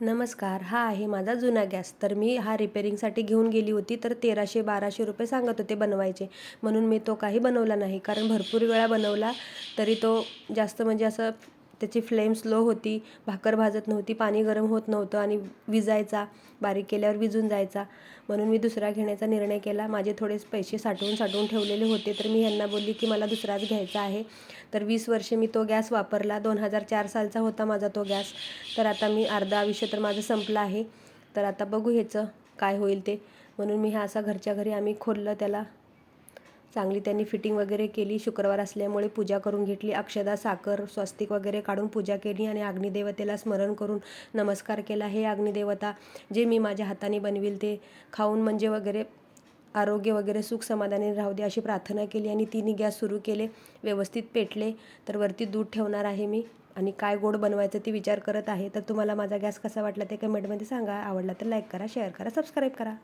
नमस्कार हा आहे माझा जुना गॅस. तर मी हा रिपेरिंगसाठी घेऊन गेली होती तर तेराशे बाराशे रुपये सांगत होते बनवायचे. म्हणून मी तो काही बनवला नाही कारण भरपूर वेळा बनवला तरी तो जास्त म्हणजे असं त्याची फ्लेम स्लो होती भाकर भाजत नव्हती पाणी गरम होत नव्हतं आणि विजायचा बारीक केल्यावर विजून जायचा. म्हणून मी दुसरा घेण्याचा निर्णय केला. माझे थोडेच पैसे साठवून साठवून ठेवलेले होते तर मी ह्यांना बोलली की मला दुसराच घ्यायचा आहे. तर वीस वर्षे मी तो गॅस वापरला. दोन हजार चार सालचा होता माझा तो गॅस. तर आता मी अर्धा आयुष्य तर माझं संपलं आहे. तर आता बघू ह्याचं काय होईल ते. म्हणून मी हा असा घरच्या घरी आम्ही खोललं त्याला. चांगली त्यांनी फिटिंग वगैरे केली. शुक्रवार असल्यामुळे पूजा करून घेतली. अक्षदा साखर स्वस्तिक वगैरे काढून पूजा केली आणि अग्निदेवतेला स्मरण करून नमस्कार केला. हे अग्निदेवता जे मी माझ्या हाताने बनविल ते खाऊन म्हणजे वगैरे आरोग्य वगैरे सुख समाधानी राहू दे अशी प्रार्थना केली आणि तिने गॅस सुरू केले. व्यवस्थित पेटले. तर वरती दूध ठेवणार आहे मी आणि काय गोड बनवायचं ते विचार करत आहे. तर तुम्हाला माझा गॅस कसा वाटला ते कमेंटमध्ये सांगा. आवडला तर लाईक करा शेअर करा सबस्क्राईब करा.